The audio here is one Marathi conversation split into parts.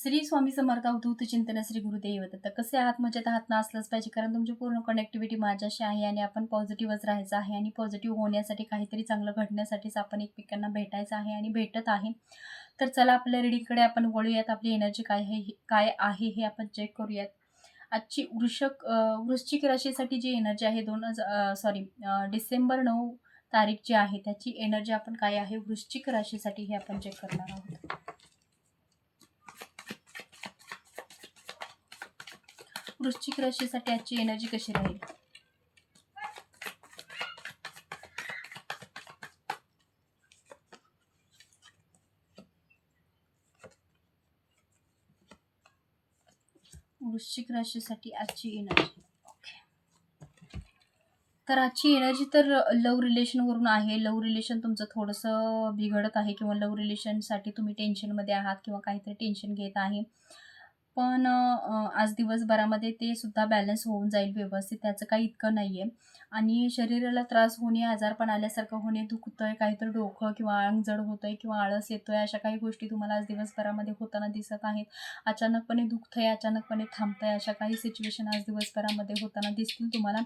श्री स्वामी समर्थ अवधूत चिंतन श्री गुरुदेव दत्त. कसे आहात? मजेत आहात? ना असलंच पाहिजे. कारण तुमची पूर्ण कनेक्टिव्हिटी माझ्याशी आहे आणि आपण पॉझिटिव्हच राहायचं आहे आणि पॉझिटिव्ह होण्यासाठी काहीतरी चांगलं घडण्यासाठीच आपण एकमेकांना भेटायचं आहे आणि भेटत आहे. तर चला आपल्या रिडिंगकडे आपण वळूयात. आपली एनर्जी काय आहे? काय आहे हे आपण चेक करूयात. आजची वृषक वृश्चिक राशीसाठी जी एनर्जी आहे दोन हजार सॉरी डिसेंबर नऊ तारीख जी आहे त्याची एनर्जी आपण काय आहे? वृश्चिक राशीसाठी हे आपण चेक करणार आहोत. वृश्चिक राशीसाठी आजची एनर्जी कशी राहील? वृश्चिक राशीसाठी आजची एनर्जी तर आजची एनर्जी तर लव रिलेशनवरून आहे. लव रिलेशन तुमचं थोडंसं बिघडत आहे किंवा लव रिलेशनसाठी तुम्ही टेन्शनमध्ये आहात किंवा काहीतरी टेन्शन घेत आहे. पण अ, आज दिवसभरामध्ये ते सुद्धा बॅलन्स होऊन जाईल व्यवस्थित त्याचं काही इतकं नाही आहे आणि शरीराला त्रास होणे आजारपण आल्यासारखं होणे दुखतं आहे काहीतरी डोकं किंवा अंग जड होतं आहे किंवा आळस येतो आहे अशा काही गोष्टी तुम्हाला आज दिवसभरामध्ये होताना दिसत आहेत. अचानकपणे दुखतं आहे अचानकपणे थांबतं आहे अशा काही सिच्युएशन आज दिवसभरामध्ये होताना दिसतील तुम्हाला.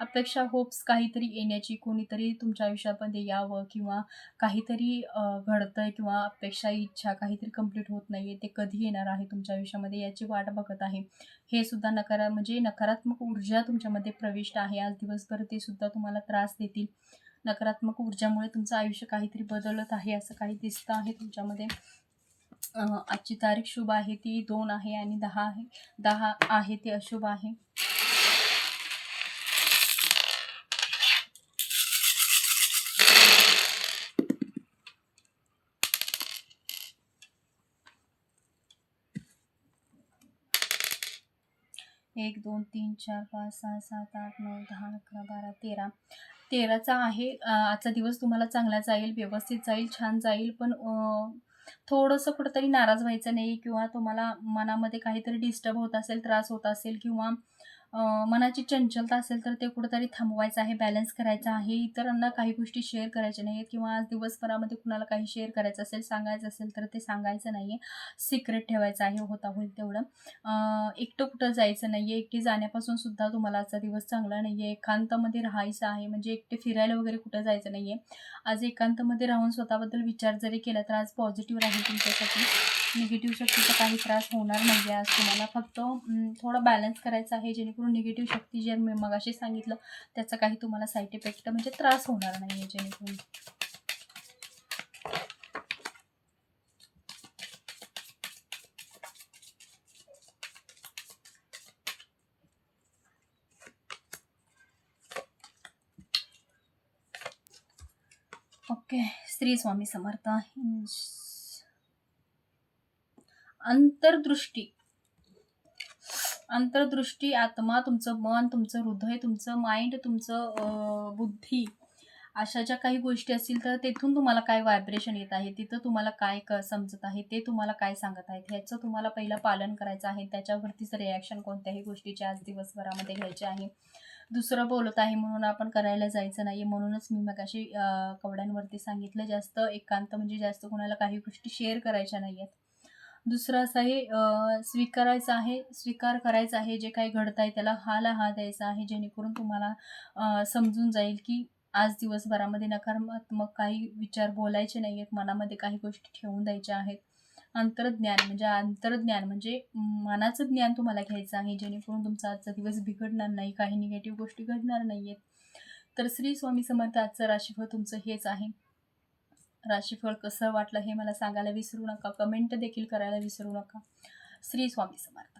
अपेक्षा होप्स काहीतरी येण्याची कोणीतरी तुमच्या आयुष्यामध्ये यावं किंवा काहीतरी घडतं आहे किंवा अपेक्षा इच्छा काहीतरी कंप्लीट होत नाही आहे ते कधी येणार आहे तुमच्या आयुष्यामध्ये? याची वाट बघत आहे. हे सुद्धा नकारा म्हणजे नकारात्मक ऊर्जा तुमच्यामध्ये प्रविष्ट आहे. आज दिवसभर ते सुद्धा तुम्हाला त्रास देतील. नकारात्मक ऊर्जामुळे तुमचं आयुष्य काहीतरी बदलत आहे असं काही दिसतं आहे तुमच्यामध्ये. आजची तारीख शुभ आहे ती दोन आहे आणि दहा आहे दहा आहे ते अशुभ आहे. एक दोन तीन चार पाच सहा सात आठ नऊ दहा अकरा बारा तेरा. तेराचा आहे. आजचा दिवस तुम्हाला चांगला जाईल व्यवस्थित जाईल छान जाईल पण थोडंसं कुठंतरी नाराज व्हायचं नाही किंवा तुम्हाला मनामध्ये काहीतरी डिस्टर्ब होत असेल त्रास होत असेल किंवा मनाची चंचलता असेल तर ते कुठंतरी थांबवायचं आहे बॅलन्स करायचं आहे. इतरांना काही गोष्टी शेअर करायच्या नाही आहेत किंवा आज दिवसभरामध्ये कुणाला काही शेअर करायचं असेल सांगायचं असेल तर ते सांगायचं नाही आहे सिक्रेट ठेवायचं आहे होता होईल तेवढं. एकटं कुठं जायचं नाही आहे एकटी जाण्यापासून सुद्धा तुम्हाला आजचा दिवस चांगला नाही आहे एकांतामध्ये राहायचं आहे म्हणजे एकटे फिरायला वगैरे कुठं जायचं नाही आहे आज एकांतामध्ये राहून स्वतःबद्दल विचार जरी केला तर आज पॉझिटिव्ह राहील तुमच्यासाठी. निगेटिव्ह शक्तीचा काही त्रास होणार नाही आहे आज तुम्हाला. फक्त थोडं बॅलन्स करायचं आहे जेणेकरून निगेटिव्ह शक्ती जे मी मगाशी सांगितलं त्याचा काही तुम्हाला साईड इफेक्ट म्हणजे त्रास होणार नाही आहे जेणेकरून ओके श्री स्वामी समर्थ अंतर्दृष्टी. अंतर्दृष्टी आत्मा तुमचं मन तुमचं हृदय तुमचं माइंड तुमचं बुद्धी अशा ज्या काही गोष्टी असतील तर तेथून तुम्हाला काय व्हायब्रेशन येत आहे तिथं तुम्हाला काय क समजत आहे ते तुम्हाला काय सांगत आहेत ह्याचं तुम्हाला पहिलं पालन करायचं आहे त्याच्यावरतीच रिॲक्शन कोणत्याही गोष्टीचे आज दिवसभरामध्ये घ्यायचे आहे. दुसरं बोलत आहे म्हणून आपण करायला जायचं नाही म्हणूनच मी मगाशी अशी कवड्यांवरती सांगितलं जास्त एकांत म्हणजे जास्त कोणाला काही गोष्टी शेअर करायच्या नाही आहेत दुसरं असं आहे स्वीकारायचं आहे स्वीकार करायचा आहे जे काही घडत आहे त्याला हाला हा द्यायचा आहे जेणेकरून तुम्हाला समजून जाईल की आज दिवसभरामध्ये नकारात्मक काही विचार बोलायचे नाही आहेत मनामध्ये काही गोष्टी ठेवून द्यायच्या आहेत. अंतर्ज्ञान म्हणजे अंतर्ज्ञान म्हणजे मनाचं ज्ञान तुम्हाला घ्यायचं आहे जेणेकरून तुमचा आजचा दिवस बिघडणार नाही काही निगेटिव्ह गोष्टी घडणार नाही आहेत तर श्री स्वामी समर्थ आजचं राशीफळ तुमचं हेच आहे. राशीफळ कसं वाटलं हे मला सांगायला विसरू नका. कमेंट देखील करायला विसरू नका. श्री स्वामी समर्थ.